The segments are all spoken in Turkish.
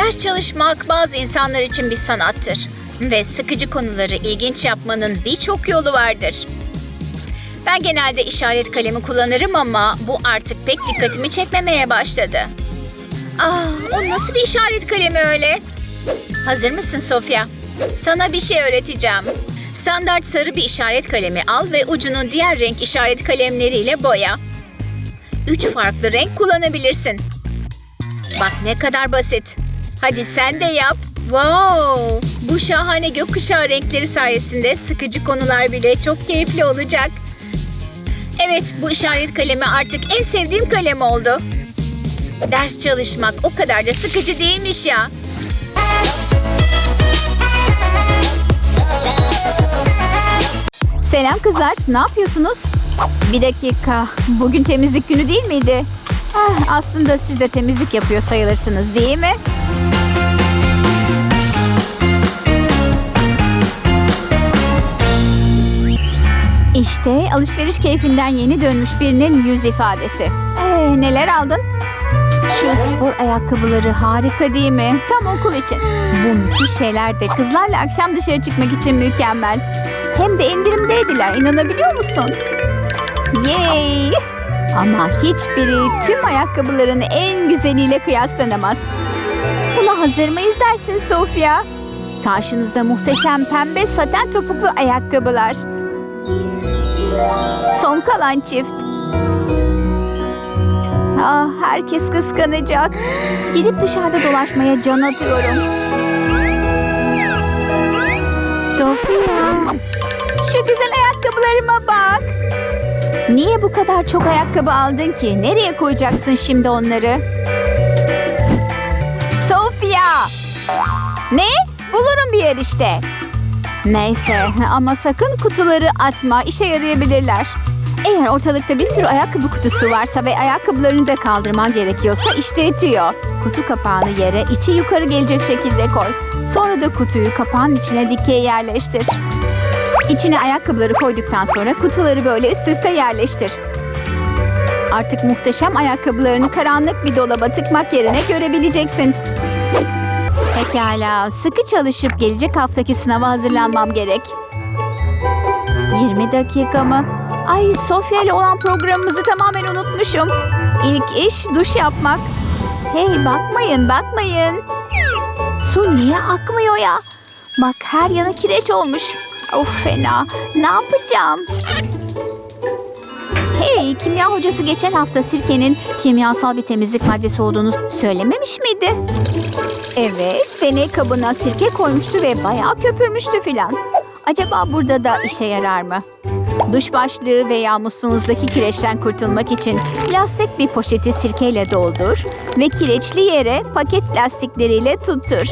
Ders çalışmak bazı insanlar için bir sanattır. Ve sıkıcı konuları ilginç yapmanın birçok yolu vardır. Ben genelde işaret kalemi kullanırım ama bu artık pek dikkatimi çekmemeye başladı. Aa, o nasıl bir işaret kalemi öyle? Hazır mısın Sofya? Sana bir şey öğreteceğim. Standart sarı bir işaret kalemi al ve ucunu diğer renk işaret kalemleriyle boya. Üç farklı renk kullanabilirsin. Bak ne kadar basit. Hadi sen de yap. Wow! Bu şahane gökkuşağı renkleri sayesinde sıkıcı konular bile çok keyifli olacak. Evet, bu işaret kalemi artık en sevdiğim kalem oldu. Ders çalışmak o kadar da sıkıcı değilmiş ya. Selam kızlar, ne yapıyorsunuz? Bir dakika, bugün temizlik günü değil miydi? Ah, aslında siz de temizlik yapıyor sayılırsınız değil mi? İşte alışveriş keyfinden yeni dönmüş birinin yüz ifadesi. Ee, neler aldın? Şu spor ayakkabıları harika değil mi? Tam okul için. Bu müthiş şeyler de kızlarla akşam dışarı çıkmak için mükemmel. Hem de indirimdeydiler inanabiliyor musun? Yay! Ama hiçbiri tüm ayakkabıların en güzeliyle kıyaslanamaz. Buna hazır mıyız dersin Sofya? Karşınızda muhteşem pembe saten topuklu ayakkabılar. Son kalan çift. Ah, herkes kıskanacak. Gidip dışarıda dolaşmaya can atıyorum. Sofia, şu güzel ayakkabılarıma bak. Niye bu kadar çok ayakkabı aldın ki? Nereye koyacaksın şimdi onları? Sofia! Ne? Bulurum bir yer işte. Neyse ama sakın kutuları atma işe yarayabilirler. Eğer ortalıkta bir sürü ayakkabı kutusu varsa ve ayakkabılarını da kaldırman gerekiyorsa işte itiyor. Kutu kapağını yere içi yukarı gelecek şekilde koy. Sonra da kutuyu kapağın içine dikey yerleştir. İçine ayakkabıları koyduktan sonra kutuları böyle üst üste yerleştir. Artık muhteşem ayakkabılarını karanlık bir dolaba tıkmak yerine görebileceksin. Pekala, sıkı çalışıp gelecek haftaki sınava hazırlanmam gerek. 20 dakika mı? Ay Sofya ile olan programımızı tamamen unutmuşum. İlk iş duş yapmak. Hey bakmayın bakmayın. Su niye akmıyor ya? Bak her yana kireç olmuş. Of fena. Ne yapacağım? Hey kimya hocası geçen hafta sirkenin kimyasal bir temizlik maddesi olduğunu söylememiş miydi? Evet, deney kabına sirke koymuştu ve bayağı köpürmüştü filan. Acaba burada da işe yarar mı? Duş başlığı veya musluğunuzdaki kireçten kurtulmak için plastik bir poşeti sirkeyle doldur ve kireçli yere paket lastikleriyle tuttur.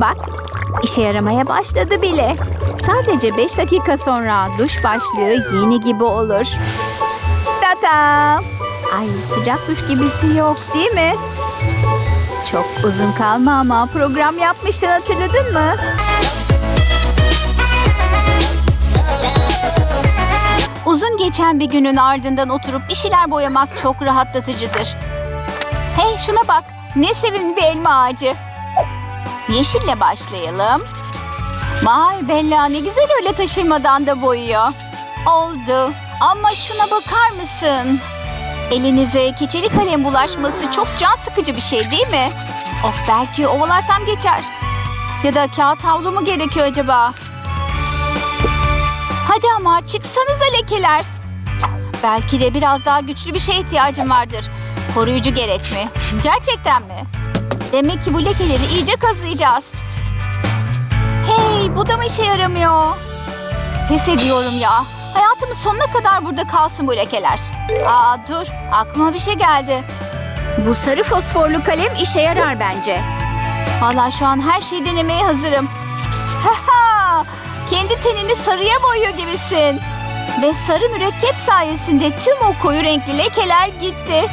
Bak, işe yaramaya başladı bile. Sadece 5 dakika sonra duş başlığı yeni gibi olur. Tata! Ay sıcak duş gibisi yok değil mi? Çok uzun kalma ama program yapmıştın hatırladın mı? Uzun geçen bir günün ardından oturup bir şeyler boyamak çok rahatlatıcıdır. Hey şuna bak ne sevimli bir elma ağacı. Yeşille başlayalım. Vay Bella ne güzel öyle taşırmadan da boyuyor. Oldu. Ama şuna bakar mısın? Elinize keçeli kalem bulaşması çok can sıkıcı bir şey değil mi? Of belki ovalarsam geçer. Ya da kağıt havlu mu gerekiyor acaba? Hadi ama çıksanıza lekeler. Belki de biraz daha güçlü bir şeye ihtiyacım vardır. Koruyucu gereç mi? Gerçekten mi? Demek ki bu lekeleri iyice kazıyacağız. Hey bu da mı işe yaramıyor? Pes ediyorum ya. Hayatımın sonuna kadar burada kalsın bu lekeler. Aa dur aklıma bir şey geldi. Bu sarı fosforlu kalem işe yarar bence. Valla şu an her şeyi denemeye hazırım. Haha! Kendi tenini sarıya boyuyor gibisin. Ve sarı mürekkep sayesinde tüm o koyu renkli lekeler gitti.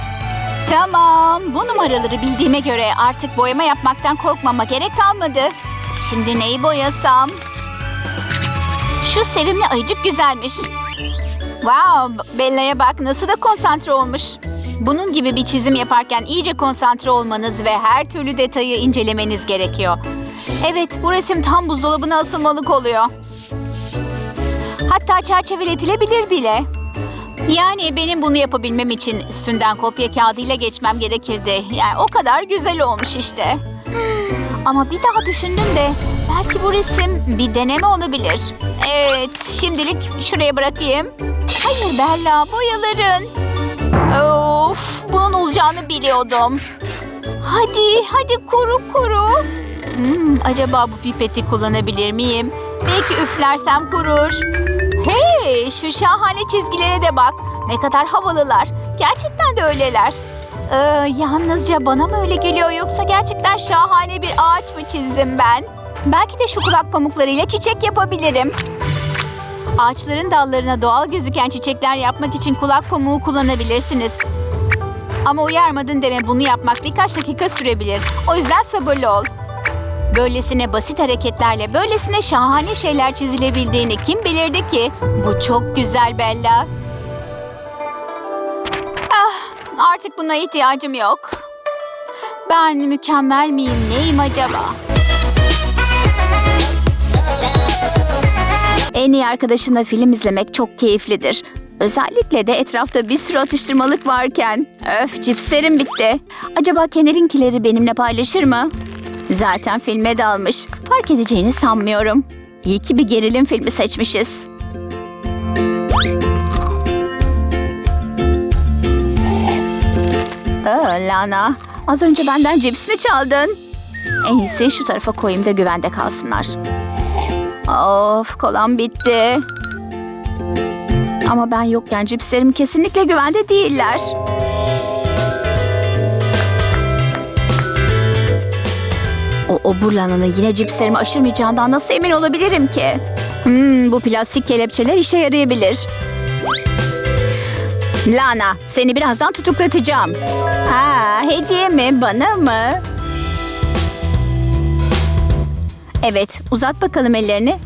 Tamam, bu numaraları bildiğime göre artık boyama yapmaktan korkmama gerek kalmadı. Şimdi neyi boyasam? Şu sevimli ayıcık güzelmiş. Wow, Bella'ya bak nasıl da konsantre olmuş. Bunun gibi bir çizim yaparken iyice konsantre olmanız ve her türlü detayı incelemeniz gerekiyor. Evet, bu resim tam buzdolabına asılmalık oluyor. Hatta çerçeveletilebilir bile. Yani benim bunu yapabilmem için üstünden kopya kağıdıyla geçmem gerekirdi. Yani o kadar güzel olmuş işte. Ama bir daha düşündüm de belki bu resim bir deneme olabilir. Evet, şimdilik şuraya bırakayım. Hayır Bella, boyaların. Of, bunun olacağını biliyordum. Hadi, hadi kuru kuru. Hmm, acaba bu pipeti kullanabilir miyim? Belki üflersem kurur. Hey, şu şahane çizgilere de bak. Ne kadar havalılar. Gerçekten de öyleler. Ee, yalnızca bana mı öyle geliyor yoksa gerçekten şahane bir ağaç mı çizdim ben? Belki de şu kulak pamuklarıyla çiçek yapabilirim. Ağaçların dallarına doğal gözüken çiçekler yapmak için kulak pamuğu kullanabilirsiniz. Ama uyarmadın deme bunu yapmak birkaç dakika sürebilir. O yüzden sabırlı ol. Böylesine basit hareketlerle böylesine şahane şeyler çizilebildiğini kim bilirdi ki? Bu çok güzel Bella. Artık buna ihtiyacım yok. Ben mükemmel miyim, neyim acaba? En iyi arkadaşınla film izlemek çok keyiflidir. Özellikle de etrafta bir sürü atıştırmalık varken. Öf cipslerim bitti. Acaba Kener'inkileri benimle paylaşır mı? Zaten filme dalmış. Fark edeceğini sanmıyorum. İyi ki bir gerilim filmi seçmişiz. Aa, Lana, az önce benden cips mi çaldın? En iyisi şu tarafa koyayım da güvende kalsınlar. Of kolam bitti. Ama ben yokken cipslerim kesinlikle güvende değiller. O oburlananı yine cipslerimi aşırmayacağından nasıl emin olabilirim ki? Hmm, bu plastik kelepçeler işe yarayabilir. Lana, seni birazdan tutuklatacağım. Ha, hediye mi? Bana mı? Evet, uzat bakalım ellerini.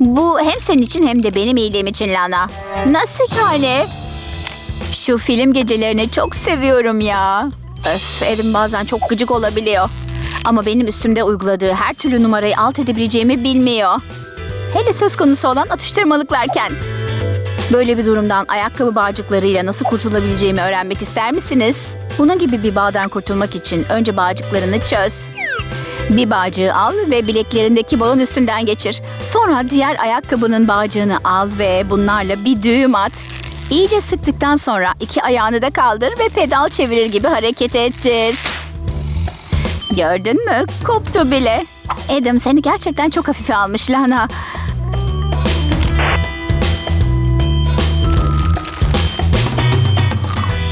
Bu hem senin için hem de benim iyiliğim için Lana. Nasıl yani? Şu film gecelerini çok seviyorum ya. Öf, Erim bazen çok gıcık olabiliyor. Ama benim üstümde uyguladığı her türlü numarayı alt edebileceğimi bilmiyor. Hele söz konusu olan atıştırmalıklarken. Böyle bir durumdan ayakkabı bağcıklarıyla nasıl kurtulabileceğimi öğrenmek ister misiniz? Bunun gibi bir bağdan kurtulmak için önce bağcıklarını çöz. Bir bağcığı al ve bileklerindeki bağın üstünden geçir. Sonra diğer ayakkabının bağcığını al ve bunlarla bir düğüm at. İyice sıktıktan sonra iki ayağını da kaldır ve pedal çevirir gibi hareket ettir. Gördün mü? Koptu bile. Adam seni gerçekten çok hafife almış Lana.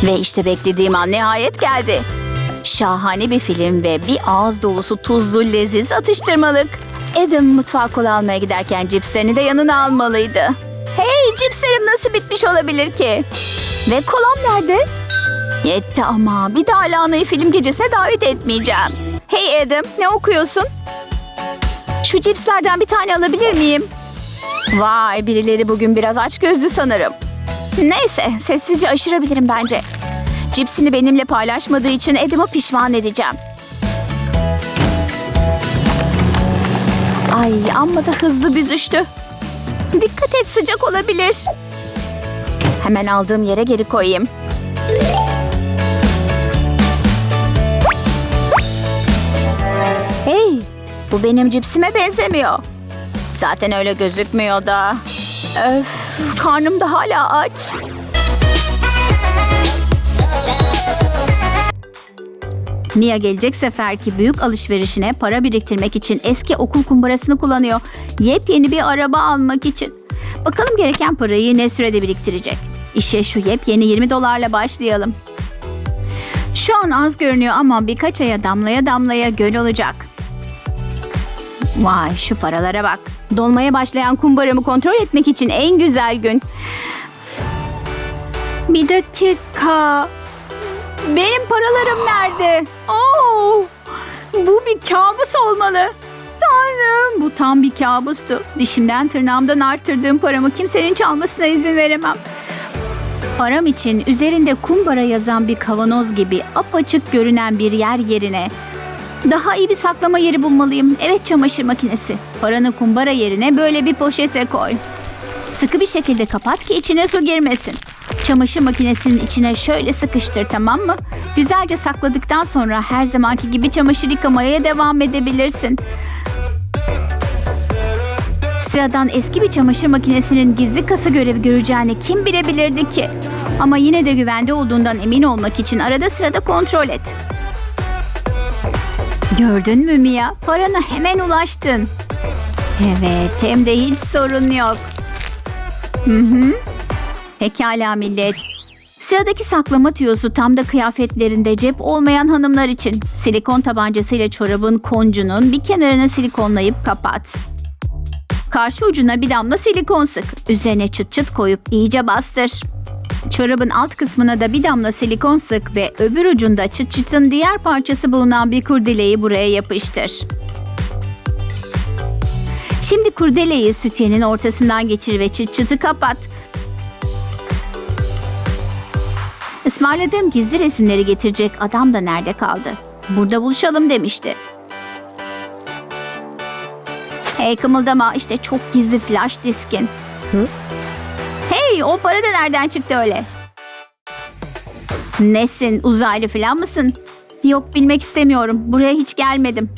Ve işte beklediğim an nihayet geldi. Şahane bir film ve bir ağız dolusu tuzlu leziz atıştırmalık. Adam mutfağa kola almaya giderken cipslerini de yanına almalıydı. Hey cipslerim nasıl bitmiş olabilir ki? Ve kolam nerede? Yetti ama bir daha Lana'yı film gecesine davet etmeyeceğim. Hey Adam ne okuyorsun? Şu cipslerden bir tane alabilir miyim? Vay birileri bugün biraz aç gözlü sanırım. Neyse sessizce aşırabilirim bence. Cipsini benimle paylaşmadığı için Adam'ı pişman edeceğim. Ay amma da hızlı büzüştü. Dikkat et sıcak olabilir. Hemen aldığım yere geri koyayım. Hey, bu benim cipsime benzemiyor. Zaten öyle gözükmüyor da. Öf, karnım da hala aç. Mia gelecek seferki büyük alışverişine para biriktirmek için eski okul kumbarasını kullanıyor. Yepyeni bir araba almak için. Bakalım gereken parayı ne sürede biriktirecek. İşe şu yepyeni 20 dolarla başlayalım. Şu an az görünüyor ama birkaç aya damlaya damlaya göl olacak. Vay şu paralara bak. Dolmaya başlayan kumbaramı kontrol etmek için en güzel gün. Bir dakika. Benim paralarım nerede? Oo, bu bir kabus olmalı. Tanrım bu tam bir kabustu. Dişimden tırnağımdan arttırdığım paramı kimsenin çalmasına izin veremem. Param için üzerinde kumbara yazan bir kavanoz gibi apaçık görünen bir yer yerine daha iyi bir saklama yeri bulmalıyım. Evet çamaşır makinesi. Paranı kumbara yerine böyle bir poşete koy. Sıkı bir şekilde kapat ki içine su girmesin. Çamaşır makinesinin içine şöyle sıkıştır tamam mı? Güzelce sakladıktan sonra her zamanki gibi çamaşır yıkamaya devam edebilirsin. Sıradan eski bir çamaşır makinesinin gizli kasa görevi göreceğini kim bilebilirdi ki? Ama yine de güvende olduğundan emin olmak için arada sırada kontrol et. Gördün mü Mia? Parana hemen ulaştın. Evet, hem de hiç sorun yok. Hı hı. Pekala millet. Sıradaki saklama tüyosu tam da kıyafetlerinde cep olmayan hanımlar için. Silikon tabancasıyla çorabın koncunun bir kenarını silikonlayıp kapat. Karşı ucuna bir damla silikon sık. Üzerine çıt çıt koyup iyice bastır. Çorabın alt kısmına da bir damla silikon sık ve öbür ucunda çıt çıtın diğer parçası bulunan bir kurdeleyi buraya yapıştır. Şimdi kurdeleyi sütyenin ortasından geçir ve çıt çıtı kapat. Ismarladığım gizli resimleri getirecek adam da nerede kaldı? Burada buluşalım demişti. Hey kımıldama işte çok gizli flash diskin. O para da nereden çıktı öyle? Nesin uzaylı falan mısın? Yok bilmek istemiyorum. Buraya hiç gelmedim.